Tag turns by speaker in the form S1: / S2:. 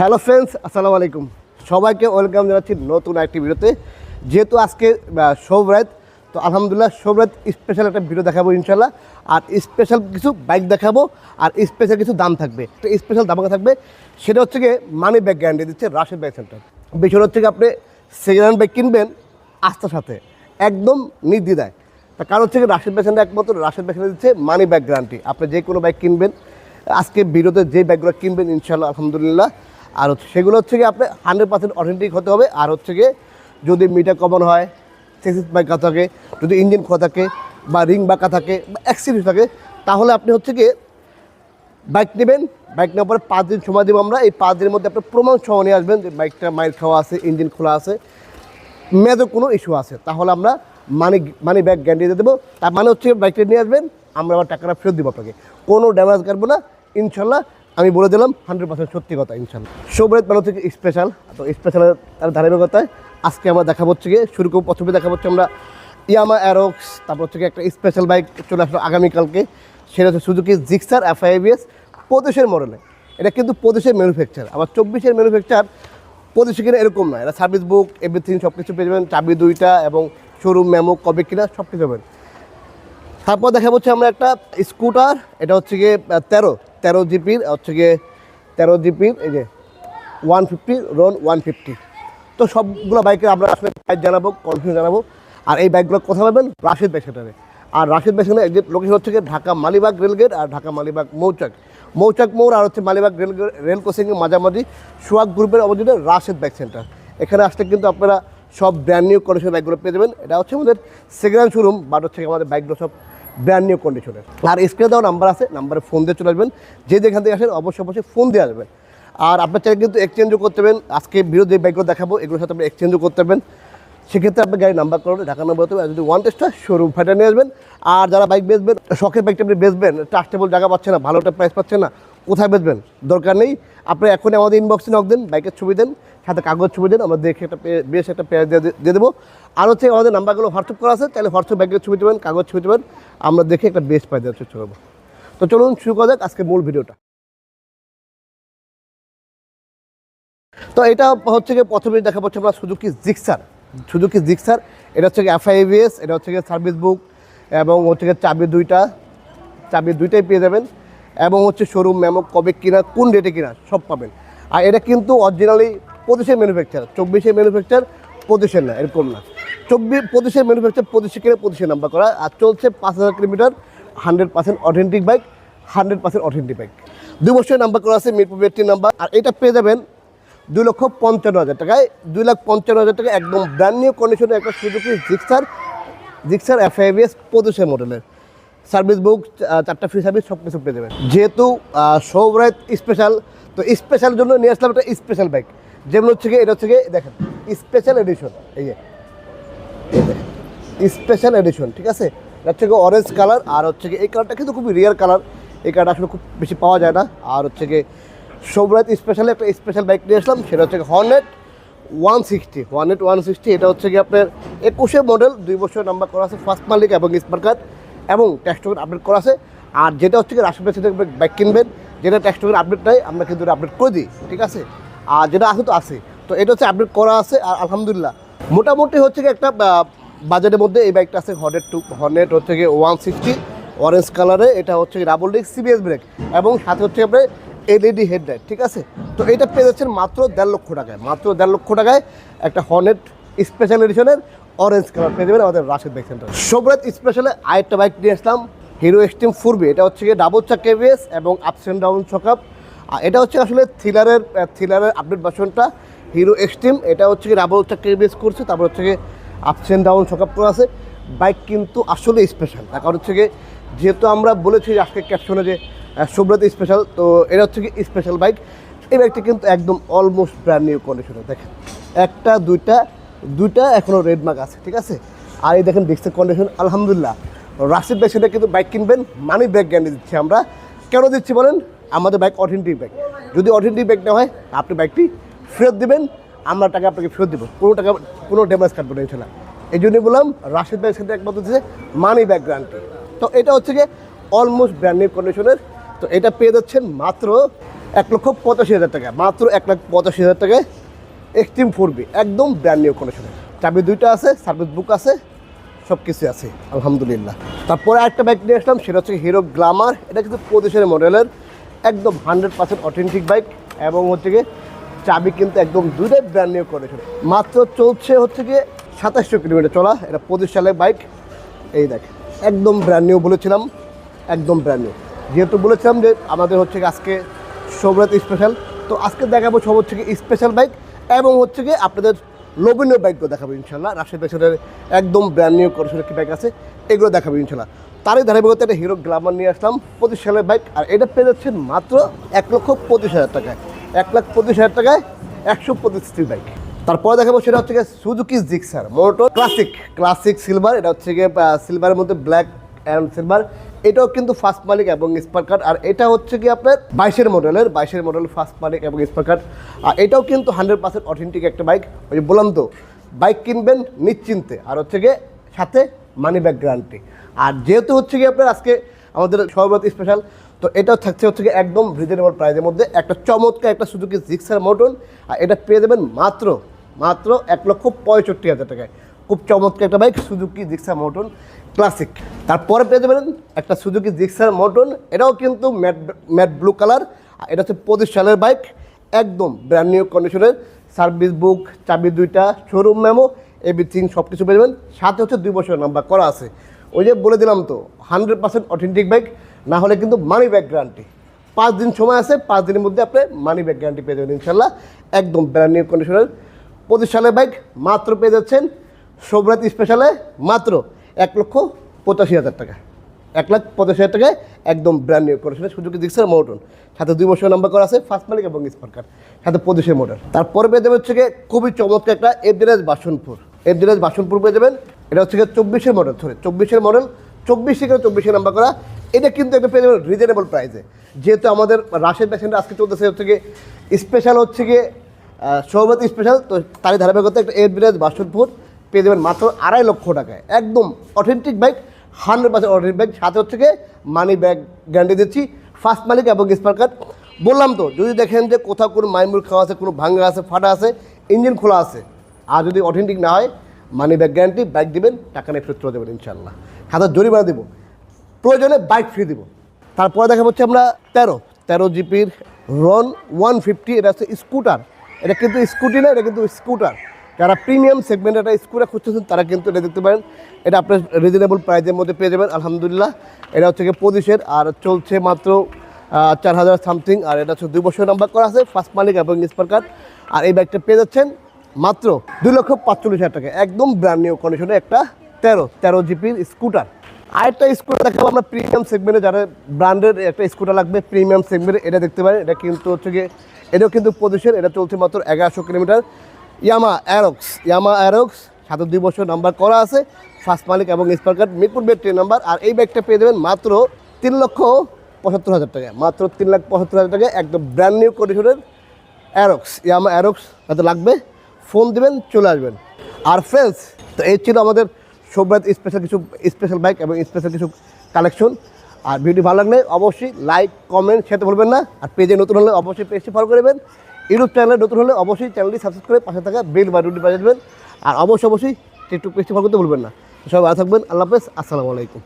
S1: Hello friends, আসসালামু আলাইকুম। সবাইকে ওয়েলকাম জানাচ্ছি নতুন একটি ভিডিওতে। যেহেতু আজকে সৌরাত তো আলহামদুলিল্লাহ সৌরাত স্পেশাল একটা ভিডিও দেখাবো ইনশাল্লাহ আর স্পেশাল কিছু বাইক দেখাবো, আর স্পেশাল কিছু দাম থাকবে। একটা স্পেশাল দামকে থাকবে? সেটা হচ্ছে গিয়ে মানি ব্যাগ গ্যারান্টি দিচ্ছে রাশেদ ব্যাগ সেন্টার বিষয় হচ্ছে আপনি সেকেন্ড হ্যান্ড ব্যাগ কিনবেন আস্থার সাথে, একদম নির্দ্বিধায়। তার কারণ হচ্ছে রাশেদ ব্যাগ সেন্টার একমাত্র রাশেদ ব্যাগ সেন্টার দিচ্ছে মানি ব্যাগ গ্যারান্টি আপনি যে কোনো বাইক কিনবেন, আজকে ভিডিওতে যে ব্যাগগুলো কিনবেন ইনশাল্লাহ আলহামদুলিল্লাহ আর হচ্ছে সেগুলো হচ্ছে গিয়ে আপনার হান্ড্রেড পার্সেন্ট অথেন্টিক হতে হবে। আর হচ্ছে গিয়ে যদি মিটার কমন হয় সেক্সিস বাঁকা থাকে, যদি ইঞ্জিন খোলা থাকে বা রিং বাঁকা থাকে বা অ্যাক্সিডেন্ট থাকে, তাহলে আপনি হচ্ছে গিয়ে বাইক নেবেন। বাইক নেওয়ার পরে পাঁচ দিন সময় দেবো আমরা। এই পাঁচ দিনের মধ্যে আপনার প্রমাণ সহ নিয়ে আসবেন যে বাইকটা মাইল খাওয়া আছে ইঞ্জিন খোলা আছে মেয়াদের কোনো ইস্যু আছে। তাহলে আমরা মানি মানি ব্যাগ গ্যারান্টি দিয়ে দেবো। তার মানে হচ্ছে বাইকটা নিয়ে আসবেন, আমরা আবার টাকাটা ফেরত দেবো আপনাকে। কোনো ড্যামেজ করব না। ইনশাল্লাহ আমি বলে দিলাম হান্ড্রেড পার্সেন্ট সত্যি কথা ইনশাল্লাহ সৌবরেত মানে থেকে স্পেশাল তো স্পেশালের তার ধারাবাহিকতায় আজকে আমরা দেখা হচ্ছে গিয়ে, শুরু করব, প্রথমে দেখা হচ্ছে আমরা ইয়ামা অ্যারোক্স তারপর হচ্ছে একটা স্পেশাল বাইক চলে আসলো আগামীকালকে, সেটা হচ্ছে সুজুকি জিক্সার এফআইবিএস প্রদেশের মডেলে এটা কিন্তু পঁচিশের ম্যানুফ্যাকচার আবার চব্বিশের ম্যানুফ্যাকচার পঁচিশে কিনা এরকম নয় এটা সার্ভিস বুক এভরিথিং সব কিছু পেয়ে যাবেন, চাবি দুইটা এবং শোরুম মেমো কবে কিনা সব কিছু পাবেন। তারপর দেখা হচ্ছে আমরা একটা স্কুটার এটা হচ্ছে গিয়ে তেরো তেরো জিপির হচ্ছে গিয়ে তেরো জিপির এই যে ওয়ান ফিফটি রোন ওয়ান ফিফটি। তো সবগুলো বাইকে আমরা আসলে প্রাইস জানাব কনফিউজ জানাব। আর এই বাইকগুলো কোথায় পাবেন রাশিদ বাইক সেন্টারে আর রাশিদ বাইক সেন্টারে যে লোকেশন হচ্ছে গিয়ে ঢাকা মালিবাগ রেলগেট আর ঢাকা মালিবাগ মৌচাক। মৌচাক মোড় আর হচ্ছে মালিবাগ রেল রেল ক্রসিংয়ের মাঝামাঝি সোয়াগ গ্রুপের অবস্থিত রাশিদ বাইক সেন্টার। এখানে আসলে কিন্তু আপনারা সব ব্র্যান্ড নিউ কন্ডিশন বাইকগুলো পেয়ে যাবেন। এটা হচ্ছে আমাদের সেকেন্ড হ্যান্ড শোরুম বাট হচ্ছে আমাদের বাইকগুলো সব ব্র্যান্ড নিউ কন্ডিশনের আর স্ক্রিনে দেওয়া নাম্বার আছে নাম্বারে ফোন দিয়ে চলে আসবেন। যে যেখান থেকে আসেন, অবশ্যই অবশ্যই ফোন দিয়ে আসবেন। আর আপনার চাইলে কিন্তু এক্সচেঞ্জও করতে পারেন। আজকে বিরোধী বাইকগুলো দেখাবো, এগুলোর সাথে আপনি এক্সচেঞ্জও করতে পারবেন সেক্ষেত্রে আপনি গাড়ির নাম্বার করবেন ঢাকা নাম্বার হতে যদি ওয়ান টেস্টটা শোরুম ফাইটা নিয়ে আসবেন। আর যারা বাইক বেচবেন, শখের বাইকটা আপনি বেচবেন ট্রাস্টেবল জায়গা পাচ্ছে না, ভালো একটা প্রাইস পাচ্ছে না কোথায় বেচবেন? দরকার নেই। আপনি এখনই আমাদের ইনবক্সে নক দেন বাইকের ছবি দেন, সাথে কাগজ ছবি দেন, আমরা দেখে একটা বেশ একটা পেয়ার দিয়ে দেবো। আর হচ্ছে আমাদের নাম্বারগুলো হোয়াটসঅ্যাপ করা আছে তাহলে হোয়াটসঅ্যাপ ব্যাগের ছবি দেবেন, কাগজ ছবি দেবেন, আমরা দেখে একটা বেশ পাই দেওয়ার চেষ্টা করব। তো চলুন শুরু করা যাক আজকে মূল ভিডিওটা তো এটা হচ্ছে গিয়ে প্রথমে দেখা পাচ্ছি আমরা সুজুকি জিক্সার সুজুকি জিক্সার এটা হচ্ছে এফআইবিএস এটা হচ্ছে সার্ভিস বুক এবং হচ্ছে চাবি দুইটা, চাবি দুইটাই পেয়ে যাবেন। এবং হচ্ছে শোরুম মেমো কবে কিনা, কোন ডেটে কিনা, সব পাবেন। আর এটা কিন্তু অরিজিনালি পঁচিশের ম্যানুফ্যাকচার চব্বিশের ম্যানুফ্যাকচার পঁচিশের না, এরকম না। চব্বিশ পঁচিশের ম্যানুফ্যাকচার পঁচিশে কিনে পঁচিশে নাম্বার করা। আর চলছে পাঁচ হাজার kilometre hundred percent authentic bike hundred percent authentic bike দুই বছরের নাম্বার করা আছে, মিরপুর বেটটি নাম্বার আর এটা পেয়ে যাবেন দুই লক্ষ পঞ্চান্ন হাজার টাকায়। দুই লাখ পঞ্চান্ন হাজার টাকা একদম ব্র্যান্ড নিউ কন্ডিশনে একটা সুজুকি জিক্সার জিক্সার এফআইবিএস পঁচিশের মডেলের সার্ভিস বুক চারটা ফ্রি সার্ভিস সব কিছু পেয়ে যাবেন যেহেতু সৌরাত স্পেশাল তো স্পেশাল জন্য নিয়ে আসলাম একটা স্পেশাল বাইক যেমন হচ্ছে এটা হচ্ছে দেখেন স্পেশাল এডিশন এই যে স্পেশাল এডিশন ঠিক আছে? এটা হচ্ছে অরেঞ্জ কালার আর হচ্ছে এই কালারটা কিন্তু খুবই রিয়ার কালার এই কালারটা আসলে খুব বেশি পাওয়া যায় না। আর হচ্ছে গিয়ে সৌরাত স্পেশাল একটা স্পেশাল বাইক নিয়ে আসলাম, সেটা হচ্ছে হর্নেট ওয়ান সিক্সটি। ওয়ানেট ওয়ান সিক্সটি, এটা হচ্ছে গিয়ে আপনার একুশে মডেল দুই বছর নাম্বার করা আছে ফার্স্ট মালিক এবং smart card tax tax token update করা আছে। আর যেটা হচ্ছে কি রাশি থেকে বাইক কিনবেন। যেটা ট্যাক্সটোকেন আপডেট নাই, আমরা কিন্তু আপডেট করে দিই, ঠিক আছে? আর যেটা আছে তো আছে। তো এটা হচ্ছে আপডেট করা আছে, আর আলহামদুলিল্লাহ। মোটামুটি হচ্ছে কি একটা বাজেটের মধ্যে এই বাইকটা আছে হর্নেট টু হর্নেট হচ্ছে গিয়ে ওয়ান সিক্সটি অরেঞ্জ কালারে এটা হচ্ছে ডাবল ডিস্ক সিবিএস ব্রেক এবং সাথে হচ্ছে আপনার এলইডি হেডলাইট ঠিক আছে? তো এটা পেয়ে যাচ্ছেন মাত্র দেড় লক্ষ টাকায়, মাত্র দেড় লক্ষ টাকায় একটা হর্নেট স্পেশাল এডিশনের অরেঞ্জ কালার পেয়ে যাবেন আমাদের রাশেদ বাইক সেন্টার সোবরাত স্পেশালে আরেকটা বাইক নিয়ে আসলাম হিরো এক্সট্রিম ফোরবি এটা হচ্ছে গিয়ে ডাবল চাক কেভিএস এবং আপস অ্যান্ড ডাউন আর এটা হচ্ছে আসলে থ্রিলারের থ্রিলারের আপডেট ভার্সনটা হিরো এক্সট্রিম এটা হচ্ছে গিয়ে ডাবল চাক কেভিএস করছে, তারপর হচ্ছে গিয়ে আপস অ্যান্ড ডাউন চকাপ করা আছে। বাইক কিন্তু আসলে স্পেশাল তার কারণ হচ্ছে গিয়ে যেহেতু আমরা বলেছি আজকে ক্যাপশনে যে সুব্রত স্পেশাল তো এটা হচ্ছে কি স্পেশাল বাইক এই বাইকটা কিন্তু একদম অলমোস্ট ব্র্যান্ড নিউ কন্ডিশনে দেখেন, একটা, দুইটা দুইটা এখনও রেড মার্ক আছে, ঠিক আছে? আর এই দেখেন ডিস্কের কন্ডিশন আলহামদুলিল্লাহ। রাশিদ বাইক সেটা কিন্তু বাইক কিনবেন মানি ব্যাগ গ্যারান্টি দিচ্ছি আমরা। কেন দিচ্ছি বলেন? আমাদের বাইক অথেন্টিক বাইক যদি অথেন্টিক বাইক না হয়, আপনি বাইকটি ফেরত দেবেন, আমরা টাকা আপনাকে ফেরত দেবো। কোনো টাকা, কোনো ড্যামেজ কাটবো না, ইনশাল্লাহ। এই জন্যই বললাম, রাশিদ বাইক সেটা একমাত্র দিচ্ছে মানি ব্যাগ গ্যারান্টি তো এটা হচ্ছে গিয়ে অলমোস্ট ব্র্যান্ড নিউ কন্ডিশনের তো এটা পেয়ে যাচ্ছেন মাত্র এক লক্ষ পঁচাশি হাজার টাকা, মাত্র এক লাখ পঁচাশি হাজার টাকায়। এক্সট্রিম ফোর বি, একদম ব্র্যান্ড নিউ কন্ডিশনে চাবি দুইটা আছে সার্ভিস বুক আছে সব কিছু আছে, আলহামদুলিল্লাহ। তারপরে একটা বাইক নিয়ে আসলাম, সেটা হচ্ছে হিরো গ্লামার এটা কিন্তু পঁচিশের মডেলের একদম হান্ড্রেড পার্সেন্ট অথেন্টিক বাইক এবং হচ্ছে গিয়ে চাবি কিন্তু একদম দুইটাই ব্র্যান্ড নিউ কন্ডিশনে মাত্র চলছে হচ্ছে গিয়ে সাতাশশো কিলোমিটার চলা, এটা পঁচিশ সালের বাইক এই দেখ, একদম ব্র্যান্ড নিউ বলেছিলাম, একদম ব্র্যান্ড নিউ যেহেতু বলেছিলাম যে আমাদের হচ্ছে আজকে সৌরাত স্পেশাল তো আজকে দেখাবো সব হচ্ছে স্পেশাল বাইক এবং হচ্ছে কি আপনাদের লোভনীয় বাইকগুলো দেখাবো ইনশাল্লাহ রাশের পেছনের একদম ব্র্যান্ড নিউ কন্ডিশনের কি বাইক আছে, এগুলো দেখাবো ইনশাল্লাহ তারই ধারাবাহিকতা একটা হিরো গ্লামার নিয়ে আসলাম, পঁচিশ সালের বাইক আর এটা পেয়ে যাচ্ছেন মাত্র এক লক্ষ পঁচিশ হাজার টাকায়। এক লাখ পঁচিশ হাজার টাকায় একশো পঁচিশ বাইক তারপরে দেখাবো সেটা হচ্ছে গিয়ে সুজুকি জিক্সার মোটো ক্লাসিক ক্লাসিক সিলভার এটা হচ্ছে গিয়ে সিলভারের মধ্যে ব্ল্যাক অ্যান্ড সিলভার এটাও কিন্তু ফার্স্ট মালিক এবং স্পার কার্ড আর এটা হচ্ছে কি আপনার বাইশের মডেলের বাইশের মডেল ফার্স্ট মালিক এবং স্পার কার্ড আর এটাও কিন্তু হান্ড্রেড পার্সেন্ট অথেন্টিক একটা বাইক ওই যে বললাম তো বাইক কিনবেন নিশ্চিন্তে, আর হচ্ছে গিয়ে সাথে মানি ব্যাক গ্যারান্টি আর যেহেতু হচ্ছে গিয়ে আপনার আজকে আমাদের সর্বত স্পেশাল তো এটাও থাকছে হচ্ছে গিয়ে একদম রিজনেবল প্রাইসের মধ্যে। একটা চমৎকার একটা সুজুকি জিক্সার মোটন আর এটা পেয়ে দেবেন মাত্র মাত্র এক লক্ষ পঁয়ষট্টি হাজার টাকায়। খুব চমৎকার একটা বাইক সুজুকি জিক্সার মোটন ক্লাসিক। তারপরে পেয়ে যাবেন একটা সুজুকি জিক্সার মোটন এটাও কিন্তু ম্যাট ম্যাট ব্লু কালার। এটা হচ্ছে পঁচিশ সালের বাইক। একদম ব্র্যান্ড নিউ কন্ডিশনের সার্ভিস বুক চাবি দুইটা শোরুম মেমো এভরিথিং সব কিছু পেয়ে যাবেন। সাথে হচ্ছে দুই বছর নাম্বার করা আছে। ওই যে বলে দিলাম তো হান্ড্রেড পার্সেন্ট অথেন্টিক বাইক না হলে কিন্তু মানি ব্যাক গ্যারান্টি পাঁচ দিন সময় আছে, পাঁচ দিনের মধ্যে আপনি মানি ব্যাক গ্যারান্টি পেয়ে যাবেন ইনশাল্লাহ একদম ব্র্যান্ড নিউ কন্ডিশনের পঁচিশ সালের বাইক মাত্র পেয়ে যাচ্ছেন। সৌরাত স্পেশালে মাত্র এক লক্ষ পঁচাশি হাজার টাকা। এক লাখ পঁচাশি হাজার টাকায় একদম ব্র্যান্ড নিউ কন্ডিশনের সুযোগে দিচ্ছে? মোটন সাথে দুই বছর নাম্বার করা আছে ফার্স্ট মালিক এবং স্পার কার্ড সাথে পঁচিশের মডেল তারপরে পেয়ে যাবেন হচ্ছে খুবই চমৎকার একটা এফডিরাজ বাসনপুর এফডিরাজ বাসনপুর পেয়ে যাবেন। এটা হচ্ছে গিয়ে চব্বিশের মডেল সরি চব্বিশের মডেল চব্বিশ থেকে চব্বিশে নাম্বার করা। এটা কিন্তু একটা পেয়ে যাবেন রিজনেবল প্রাইসে যেহেতু আমাদের রাশের পেশেন্ট আজকে চলতেছে হচ্ছে গিয়ে স্পেশাল হচ্ছে গিয়ে সৌভাতি স্পেশাল তো তারই ধারাবাহিকতা একটা এর বিরাজ বাসনপুর পেয়ে যাবেন মাত্র আড়াই লক্ষ টাকায়। একদম authentic bike hundred percent authentic bike সাথে হচ্ছে মানি ব্যাগ গ্যারান্টি দিচ্ছি। ফার্স্ট মালিক এবং স্পার কার্ড বললাম তো, যদি দেখেন যে কোথাও কোনো মাইমুর খাওয়া আছে, কোনো ভাঙ্গা আছে, ফাটা আছে ইঞ্জিন খোলা আছে, আর যদি অথেন্টিক না হয় মানি ব্যাগ গ্যারান্টি বাইক দিবেন, টাকা নিয়ে ফেরত দেবেন ইনশাল্লাহ হাতে জরিমানা দেবো। প্রয়োজনে বাইক ফ্রি দিব। তারপরে দেখা হচ্ছে আমরা তেরো। তেরো জিপির রন ওয়ান ফিফটি এটা হচ্ছে স্কুটার এটা কিন্তু স্কুটি না, এটা কিন্তু স্কুটার যারা প্রিমিয়াম সেগমেন্টে একটা স্কুলে খুঁজতেছেন, তারা কিন্তু এটা দেখতে পারেন। এটা আপনার রিজনেবল প্রাইসের মধ্যে পেয়ে যাবেন, আলহামদুলিল্লাহ। এটা হচ্ছে পঁচিশের, আর চলছে মাত্র চার হাজার সামথিং আর এটা হচ্ছে দুই বছর নাম্বার করা আছে ফার্স্ট মালিক এবং স্পার কার্ড আর এই বাইকটা পেয়ে যাচ্ছেন মাত্র দুই লক্ষ পাঁচচল্লিশ হাজার টাকা একদম ব্র্যান্ড নিউ কন্ডিশনে একটা তেরো তেরো জিপির স্কুটার আরেকটা স্কুটার দেখাবো আমরা প্রিমিয়াম সেগমেন্টে যারা ব্র্যান্ডের একটা স্কুটার লাগবে প্রিমিয়াম সেগমেন্টে এটা দেখতে পারেন। এটা কিন্তু হচ্ছে গিয়ে, এটাও কিন্তু পজিশন এটা চলছে মাত্র এগারোশো kilometre. Yamaha Aerox Yamaha Aerox, সাথে দুই বছর নাম্বার করা আছে ফার্স্ট মালিক এবং স্পার কার্ড, মিরপুর বেড ট্রেন নাম্বার, আর এই ব্যাগটা পেয়ে দেবেন মাত্র তিন লক্ষ পঁচাত্তর হাজার টাকা মাত্র তিন লাখ পঁচাত্তর হাজার টাকা একদম ব্র্যান্ড নিউ কন্ডিশনের অ্যারক্স, ইয়ামা অ্যারক্স, যাতে লাগবে ফোন দিবেন, চলে আসবেন। আর ফ্রেন্ডস তো এই ছিল আমাদের সৌব্রাত স্পেশাল কিছু স্পেশাল বাইক এবং স্পেশাল কিছু কালেকশন আর ভিডিও ভালো লাগলে অবশ্যই লাইক কমেন্ট খেতে ভুলবেন না। আর পেজে নতুন হলে অবশ্যই পেজটি ফলো করবেন ইউটিউব চ্যানেলে নতুন হলে অবশ্যই চ্যানেলটি সাবস্ক্রাইব করে পাশে থাকা বেল বাটনটি বাজাবেন আর অবশ্যই অবশ্যই, টিকটক পেজটি ফলো করতে ভুলবেন না। সবাই ভালো থাকবেন। আল্লাহ হাফেজ। আসসালামু আলাইকুম।